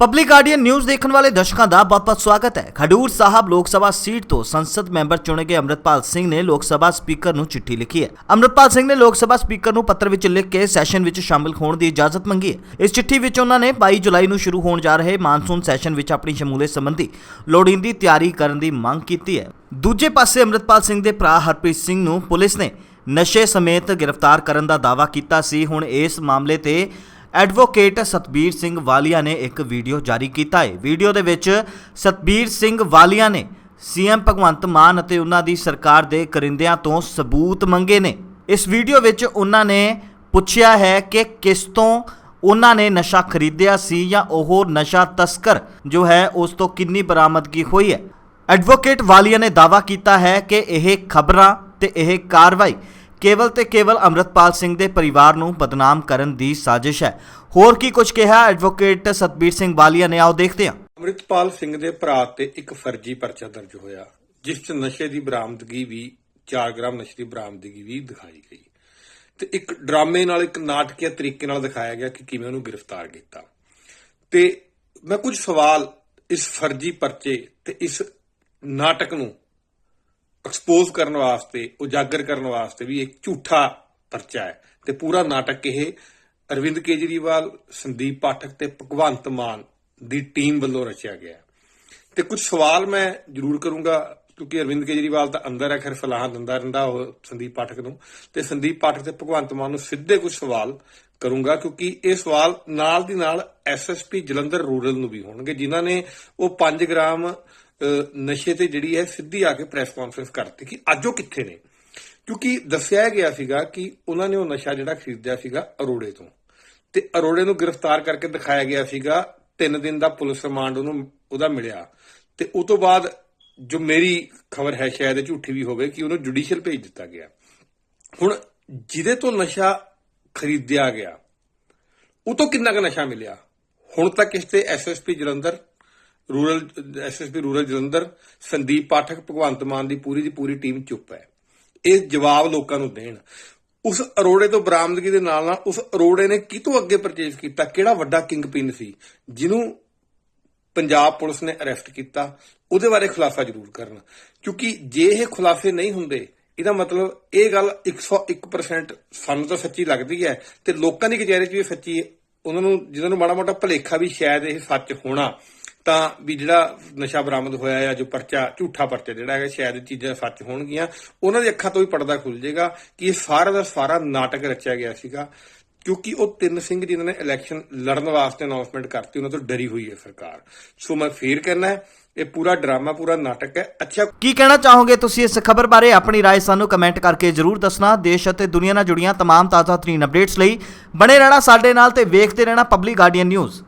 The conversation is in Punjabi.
ਪਬਲਿਕ ਗਾਰਡੀਅਨ ਨਿਊਜ਼ ਦੇਖਣ ਵਾਲੇ ਦਰਸ਼ਕਾਂ ਦਾ ਬਹੁਤ-ਬਹੁਤ ਸਵਾਗਤ ਹੈ। ਖਡੂਰ ਸਾਹਿਬ ਲੋਕ ਸਭਾ ਸੀਟ ਤੋਂ ਸੰਸਦ ਮੈਂਬਰ ਚੁਣੇ ਗਏ ਅੰਮ੍ਰਿਤਪਾਲ ਸਿੰਘ ਨੇ ਲੋਕ ਸਭਾ ਸਪੀਕਰ ਨੂੰ ਚਿੱਠੀ ਲਿਖੀ ਹੈ। ਅੰਮ੍ਰਿਤਪਾਲ ਸਿੰਘ ਨੇ ਲੋਕ ਸਭਾ ਸਪੀਕਰ ਨੂੰ ਪੱਤਰ ਵਿੱਚ ਲਿਖ ਕੇ ਸੈਸ਼ਨ ਵਿੱਚ ਸ਼ਾਮਿਲ ਹੋਣ ਦੀ ਇਜਾਜ਼ਤ ਮੰਗੀ ਹੈ। ਇਸ ਚਿੱਠੀ ਵਿੱਚ ਉਹਨਾਂ ਨੇ 22 ਜੁਲਾਈ ਨੂੰ ਸ਼ੁਰੂ ਹੋਣ ਜਾ ਰਹੇ ਮਾਨਸੂਨ ਸੈਸ਼ਨ ਵਿੱਚ ਆਪਣੀ ਸ਼ਮੂਲੀਅਤ ਸੰਬੰਧੀ ਲੋੜੀਂਦੀ ਤਿਆਰੀ ਕਰਨ ਦੀ ਮੰਗ ਕੀਤੀ ਹੈ। ਦੂਜੇ ਪਾਸੇ ਅੰਮ੍ਰਿਤਪਾਲ ਸਿੰਘ ਦੇ ਭਰਾ ਹਰਪ੍ਰੀਤ ਸਿੰਘ ਨੂੰ ਪੁਲਿਸ ਨੇ ਨਸ਼ੇ ਸਮੇਤ ਗ੍ਰਿਫਤਾਰ ਕਰਨ ਦਾ ਦਾਅਵਾ ਕੀਤਾ ਸੀ। ਹੁਣ ਇਸ ਮਾਮਲੇ ਤੇ ਐਡਵੋਕੇਟ ਸਤਬੀਰ ਸਿੰਘ ਵਾਲੀਆ ਨੇ ਇੱਕ ਵੀਡੀਓ ਜਾਰੀ ਕੀਤਾ ਹੈ। ਵੀਡੀਓ ਦੇ ਵਿੱਚ ਸਤਬੀਰ ਸਿੰਘ ਵਾਲੀਆ ਨੇ ਸੀਐਮ ਭਗਵੰਤ ਮਾਨ ਅਤੇ ਉਹਨਾਂ ਦੀ ਸਰਕਾਰ ਦੇ ਕਰਿੰਦਿਆਂ ਤੋਂ ਸਬੂਤ ਮੰਗੇ ਨੇ। ਇਸ ਵੀਡੀਓ ਵਿੱਚ ਉਹਨਾਂ ਨੇ ਪੁੱਛਿਆ ਹੈ ਕਿ ਕਿਸ ਤੋਂ ਉਹਨਾਂ ਨੇ ਨਸ਼ਾ ਖਰੀਦਿਆ ਸੀ ਜਾਂ ਉਹ ਨਸ਼ਾ ਤਸਕਰ ਜੋ ਹੈ ਉਸ ਤੋਂ ਕਿੰਨੀ ਬਰਾਮਦਗੀ ਹੋਈ ਹੈ। ਐਡਵੋਕੇਟ ਵਾਲੀਆ ਨੇ ਦਾਅਵਾ ਕੀਤਾ ਹੈ ਕਿ ਇਹ ਖਬਰਾਂ ਤੇ ਇਹ ਕਾਰਵਾਈ ਕੇਵਲ ਤੇ ਕੇਵਲ ਅੰਮ੍ਰਿਤਪਾਲ ਸਿੰਘ ਦੇ ਪਰਿਵਾਰ ਨੂੰ ਬਦਨਾਮ ਕਰਨ ਦੀ ਸਾਜ਼ਿਸ਼ ਹੈ। ਹੋਰ ਕੀ ਕੁਝ ਕਿਹਾ ਐਡਵੋਕੇਟ ਸਤਬੀਰ ਸਿੰਘ ਵਾਲੀਆ ਨੇ? ਆਓ ਦੇਖਦੇ ਹਾਂ। ਅੰਮ੍ਰਿਤਪਾਲ ਸਿੰਘ ਦੇ ਭਰਾ ਤੇ ਇੱਕ ਫਰਜ਼ੀ ਪਰਚਾ ਦਰਜ ਹੋਇਆ, ਜਿਸ 'ਚ ਨਸ਼ੇ ਦੀ ਬਰਾਮਦਗੀ ਵੀ 4 ਗ੍ਰਾਮ ਨਸ਼ੇ ਦੀ ਬਰਾਮਦਗੀ ਵੀ ਦਿਖਾਈ ਗਈ। ਤੇ ਇੱਕ ਡਰਾਮੇ ਨਾਲ, ਇੱਕ ਨਾਟਕੀय ਤਰੀਕੇ ਨਾਲ ਦਿਖਾਇਆ ਗਿਆ ਕਿ ਕਿਵੇਂ ਉਹਨੂੰ ਗ੍ਰਿਫਤਾਰ ਕੀਤਾ। ਤੇ ਮੈਂ ਕੁਝ ਸਵਾਲ ਇਸ ਫਰਜ਼ੀ ਪਰਚੇ ਤੇ ਇਸ ਨਾਟਕ ਨੂੰ ਐਕਸਪੋਜ਼ ਕਰਨ ਵਾਸਤੇ, ਉਜਾਗਰ ਕਰਨ ਵਾਸਤੇ ਵੀ ਇੱਕ ਝੂਠਾ ਪਰਚਾ ਹੈ ਤੇ ਪੂਰਾ ਨਾਟਕ ਇਹ ਅਰਵਿੰਦ ਕੇਜਰੀਵਾਲ, ਸੰਦੀਪ ਪਾਠਕ ਤੇ ਭਗਵੰਤ ਮਾਨ ਦੀ ਟੀਮ ਵੱਲੋਂ ਰਚਿਆ ਗਿਆ ਹੈ। ਤੇ ਕੁਝ ਸਵਾਲ ਮੈਂ ਜ਼ਰੂਰ ਕਰੂੰਗਾ, ਕਿਉਂਕਿ ਅਰਵਿੰਦ ਕੇਜਰੀਵਾਲ ਤਾਂ ਅੰਦਰ ਹੈ, ਖੈਰ ਸਲਾਹਾਂ ਦਿੰਦਾ ਰਹਿੰਦਾ ਉਹ ਸੰਦੀਪ ਪਾਠਕ ਨੂੰ ਤੇ ਸੰਦੀਪ ਪਾਠਕ ਤੇ ਭਗਵੰਤ ਮਾਨ ਨੂੰ ਸਿੱਧੇ ਕੁਝ ਸਵਾਲ ਕਰੂੰਗਾ, ਕਿਉਂਕਿ ਇਹ ਸਵਾਲ ਨਾਲ ਦੀ ਨਾਲ ਐਸਐਸਪੀ ਜਲੰਧਰ ਰੂਰਲ ਨੂੰ ਵੀ ਹੋਣਗੇ, ਜਿਨ੍ਹਾਂ ਨੇ ਉਹ 5 ਗ੍ਰਾਮ ਨਸ਼ੇ ਤੇ ਜਿਹੜੀ ਹੈ ਸਿੱਧੀ ਆ ਕੇ ਪ੍ਰੈਸ ਕਾਨਫਰੰਸ ਕਰਤੀ ਕਿ ਅੱਜ ਉਹ ਕਿੱਥੇ ਨੇ? ਕਿਉਂਕਿ ਦੱਸਿਆ ਗਿਆ ਸੀਗਾ ਕਿ ਉਹਨਾਂ ਨੇ ਉਹ ਨਸ਼ਾ ਜਿਹੜਾ ਖਰੀਦਿਆ ਸੀਗਾ ਅਰੋੜੇ ਤੋਂ। ਤੇ ਅਰੋੜੇ ਨੂੰ ਗ੍ਰਿਫਤਾਰ ਕਰਕੇ ਦਿਖਾਇਆ ਗਿਆ ਸੀਗਾ 3 ਦਿਨ ਦਾ ਪੁਲਿਸ ਰਿਮਾਂਡ ਉਹਨੂੰ, ਉਹਦਾ ਮਿਲਿਆ। ਤੇ ਉਸ ਤੋਂ ਬਾਅਦ ਜੋ ਮੇਰੀ ਖਬਰ ਹੈ, ਸ਼ਾਇਦ ਝੂਠੀ ਵੀ ਹੋਵੇ, ਕਿ ਉਹਨੂੰ ਜੁਡੀਸ਼ੀਅਲ ਭੇਜ ਦਿੱਤਾ ਗਿਆ। ਹੁਣ ਜਿਹਦੇ ਤੋਂ ਨਸ਼ਾ ਖਰੀਦਿਆ ਗਿਆ, ਉਹ ਤੋਂ ਕਿੰਨਾ ਕੁ ਨਸ਼ਾ ਮਿਲਿਆ? ਹੁਣ ਤੱਕ ਇਸ ਤੇ SSP Jalandhar rural SSP rural Jalandhar, Sandeep Pathak, Bhagwant Mann ਦੀ ਪੂਰੀ ਦੀ ਪੂਰੀ ਟੀਮ ਚੁੱਪ ਹੈ। ਇਹ ਜਵਾਬ ਲੋਕਾਂ ਨੂੰ ਦੇਣ। ਉਸ ਅਰੋੜੇ ਤੋਂ ਬਰਾਮਦਗੀ ਦੇ ਨਾਲ ਨਾਲ ਉਸ ਅਰੋੜੇ ਨੇ ਕਿਤੋਂ ਅੱਗੇ ਪਰਚੇਸ ਕੀਤਾ? ਕਿਹੜਾ ਵੱਡਾ ਕਿੰਗ ਪਿਨ ਸੀ? ਜਿਹਨੂੰ ਪੰਜਾਬ ਪੁਲਿਸ ਨੇ ਅਰੈਸਟ ਕੀਤਾ? ਉਹਦੇ ਬਾਰੇ ਖੁਲਾਸਾ ਜ਼ਰੂਰ ਕਰਨ। ਕਿਉਂਕਿ ਜੇ ਇਹ ਖੁਲਾਸੇ ਨਹੀਂ ਹੁੰਦੇ, ਇਹਦਾ ਮਤਲਬ ਇਹ ਗੱਲ 101% ਸਾਨੂੰ ਤਾਂ ਸੱਚੀ ਲੱਗਦੀ ਹੈ ਤੇ ਲੋਕਾਂ ਦੀ ਕਚਹਿਰੀ 'ਚ ਵੀ ਸੱਚੀ ਉਹਨਾਂ ਨੂੰ, ਜਿਨ੍ਹਾਂ ਨੂੰ ਮਾੜਾ ਮੋਟਾ ਭਲੇਖਾ ਵੀ ਸ਼ਾਇਦ ਇਹ ਸੱਚ ਹੋਣਾ। ਤਾਂ ਵੀ ਜਿਹੜਾ ਨਸ਼ਾ ਬਰਾਮਦ ਹੋਇਆ ਹੈ ਜੋ ਪਰਚਾ ਝੂਠਾ ਪਰਚਾ ਜਿਹੜਾ ਹੈਗਾ ਸ਼ਾਇਦ ਇਹ ਚੀਜ਼ਾਂ ਸੱਚ ਹੋਣਗੀਆਂ ਉਹਨਾਂ ਦੀ ਅੱਖਾਂ ਤੋਂ ਵੀ ਪਰਦਾ ਖੁੱਲ ਜਾਏਗਾ ਕਿ ਇਹ ਸਾਰਾ ਦਾ ਸਾਰਾ ਨਾਟਕ ਰਚਿਆ ਗਿਆ ਸੀਗਾ ਕਿਉਂਕਿ ਉਹ ਤਿੰਨ ਸਿੰਘ ਜਿਨ੍ਹਾਂ ਨੇ ਇਲੈਕਸ਼ਨ ਲੜਨ ਵਾਸਤੇ ਅਨਾਉਂਸਮੈਂਟ ਕਰਤੀ ਉਹਨਾਂ ਤੋਂ ਡਰੀ ਹੋਈ ਹੈ ਸਰਕਾਰ ਸੋ ਮੈਂ ਫੇਰ ਕਹਿਣਾ ਹੈ ਇਹ ਪੂਰਾ ਡਰਾਮਾ ਪੂਰਾ ਨਾਟਕ ਹੈ ਅੱਛਾ ਕੀ ਕਹਿਣਾ ਚਾਹੋਗੇ ਤੁਸੀਂ ਇਸ ਖਬਰ ਬਾਰੇ ਆਪਣੀ رائے ਸਾਨੂੰ ਕਮੈਂਟ ਕਰਕੇ ਜਰੂਰ ਦੱਸਣਾ ਦੇਸ਼ ਅਤੇ ਦੁਨੀਆ ਨਾਲ ਜੁੜੀਆਂ तमाम ਤਾਜ਼ਾ ਤਰੀਨ ਅਪਡੇਟਸ ਲਈ ਬਣੇ ਰਹਿਣਾ ਸਾਡੇ ਨਾਲ ਤੇ ਵੇਖਦੇ ਰਹਿਣਾ ਪਬਲਿਕ ਗਾਰਡੀਅਨ ਨਿਊਜ਼